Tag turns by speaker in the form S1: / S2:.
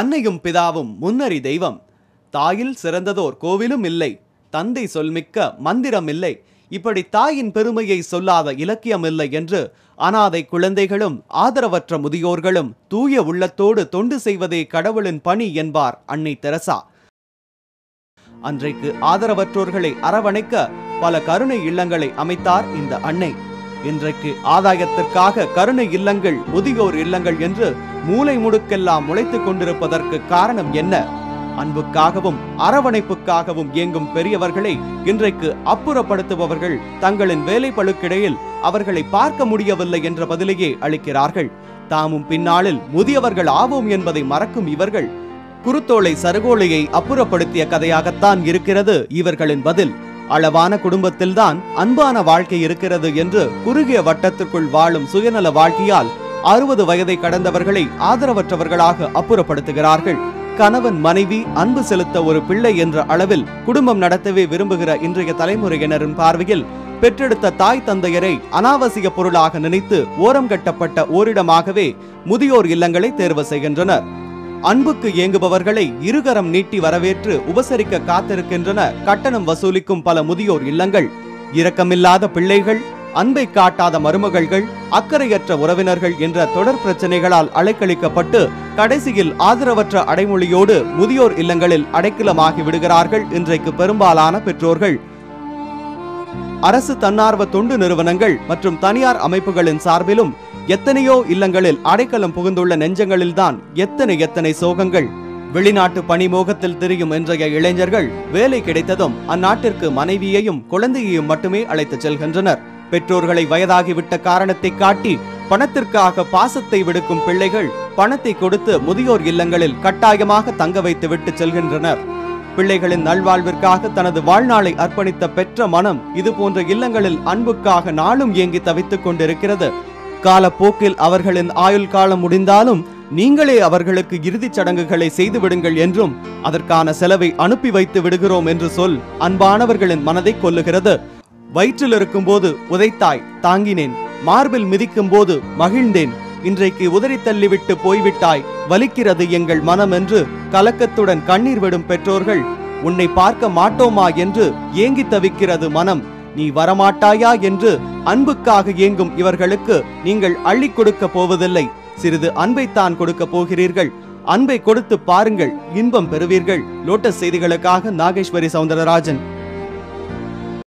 S1: அன்னையும் பிதாவும் முன்னறி தெய்வம் தாயில் சிறந்ததோர் கோவிலும் இல்லை தந்தை சொல்மிக்க மந்திரம் இல்லை இப்படி தாயின் பெருமையை சொல்லாத இலக்கியம் இல்லை என்று அனாதை குழந்தைகளும் ஆதரவற்ற முதியோர்களும் தூய உள்ளத்தோடு தொண்டு செய்வதே கடவுளின் பணி என்பார் அன்னை தெரசா அன்றைக்கு ஆதரவற்றோர்களை அரவணைக்க பல கருணை இல்லங்களை அமைத்தார் இந்த அன்னை இன்றைக்கு ஆதாயத்திற்காக கருணை இல்லங்கள் முதியோர் இல்லங்கள் என்று மூளை முடுக்கெல்லாம் முளைத்துக் கொண்டிருப்பதற்கு காரணம் என்ன அன்புக்காகவும் அரவணைப்புக்காகவும் இயங்கும் பெரியவர்களை இன்றைக்கு அப்புறப்படுத்துபவர்கள் தங்களின் வேலை பழுக்கிடையில் அவர்களை பார்க்க முடியவில்லை என்ற பதிலையே அளிக்கிறார்கள் தாமும் பின்னாளில் முதியவர்கள் ஆவோம் என்பதை மறக்கும் இவர்கள் குருத்தோலை சருகோலையை அப்புறப்படுத்திய கதையாகத்தான் இருக்கிறது இவர்களின் பதில் அளவான குடும்பத்தில்தான் அன்பான வாழ்க்கை இருக்கிறது என்று குறுகிய வட்டத்திற்குள் வாழும் சுயநல வாழ்க்கையால் அறுபது வயதை கடந்தவர்களை ஆதரவற்றவர்களாக அப்புறப்படுத்துகிறார்கள் கணவன் மனைவி அன்பு செலுத்த ஒரு பிள்ளை என்ற அளவில் குடும்பம் நடத்தவே விரும்புகிற இன்றைய தலைமுறையினரின் பார்வையில் பெற்றெடுத்த தாய் தந்தையரை அனாவசிய பொருளாக நினைத்து ஓரம் கட்டப்பட்ட ஓரிடமாகவே முதியோர் இல்லங்களை தேர்வு செய்கின்றனர் அன்புக்கு இயங்குபவர்களை இருகரம் நீட்டி வரவேற்று உபசரிக்க காத்திருக்கின்றன கட்டணம் வசூலிக்கும் பல முதியோர் இல்லங்கள் இரக்கமில்லாத பிள்ளைகள் அன்பை காட்டாத மருமகள்கள் அக்கறையற்ற உறவினர்கள் என்ற தொடர் பிரச்சனைகளால் அலைக்கழிக்கப்பட்டு கடைசியில் ஆதரவற்ற அடைமொழியோடு முதியோர் இல்லங்களில் அடைக்கலமாகி விடுகிறார்கள் இன்றைக்கு பெரும்பாலான பெற்றோர்கள் அரசு தன்னார்வ தொண்டு நிறுவனங்கள் மற்றும் தனியார் அமைப்புகளின் சார்பிலும் எத்தனையோ இல்லங்களில் அடைக்கலம் புகுந்துள்ள நெஞ்சங்களில்தான் எத்தனை எத்தனை சோகங்கள் வெளிநாட்டு பணிமோகத்தில் திரியும் இன்றைய இளைஞர்கள் வேலை கிடைத்ததும் அந்நாட்டிற்கு மனைவியையும் குழந்தையையும் மட்டுமே அழைத்துச் செல்கின்றனர் பெற்றோர்களை வயதாகிவிட்ட காரணத்தை காட்டி பணத்திற்காக பாசத்தை விடுக்கும் பிள்ளைகள் பணத்தை கொடுத்து முதியோர் இல்லங்களில் கட்டாயமாக தங்க வைத்து விட்டு செல்கின்றனர் பிள்ளைகளின் நல்வாழ்விற்காக தனது வாழ்நாளை அர்ப்பணித்த பெற்ற மனம் இதுபோன்ற இல்லங்களில் அன்புக்காக நாளும் ஏங்கி தவித்துக் கொண்டிருக்கிறது காலப்போக்கில் அவர்களின் ஆயுள் காலம் முடிந்தாலும் நீங்களே அவர்களுக்கு இறுதிச் சடங்குகளை செய்து விடுங்கள் என்றும் அதற்கான செலவை அனுப்பி வைத்து விடுகிறோம் என்று சொல் அன்பானவர்களின் மனதை கொல்லுகிறது
S2: வயிற்றில் இருக்கும் போது உதைத்தாய் தாங்கினேன் மார்பில் மிதிக்கும் போது மகிழ்ந்தேன் இன்றைக்கு உதறி தள்ளிவிட்டு போய்விட்டாய் வலிக்கிறது எங்கள் மனம் என்று கலக்கத்துடன் கண்ணீர் விடும் பெற்றோர்கள் உன்னை பார்க்க மாட்டோமா என்று ஏங்கி தவிக்கிறது மனம் நீ வரமாட்டாயா என்று அன்புக்காக ஏங்கும் இவர்களுக்கு நீங்கள் அள்ளி கொடுக்க போவதில்லை சிறிது அன்பை தான் கொடுக்க போகிறீர்கள் அன்பை கொடுத்து பாருங்கள் இன்பம் பெறுவீர்கள் லோட்டஸ் செய்திகளுக்காக நாகேஸ்வரி சவுந்தரராஜன்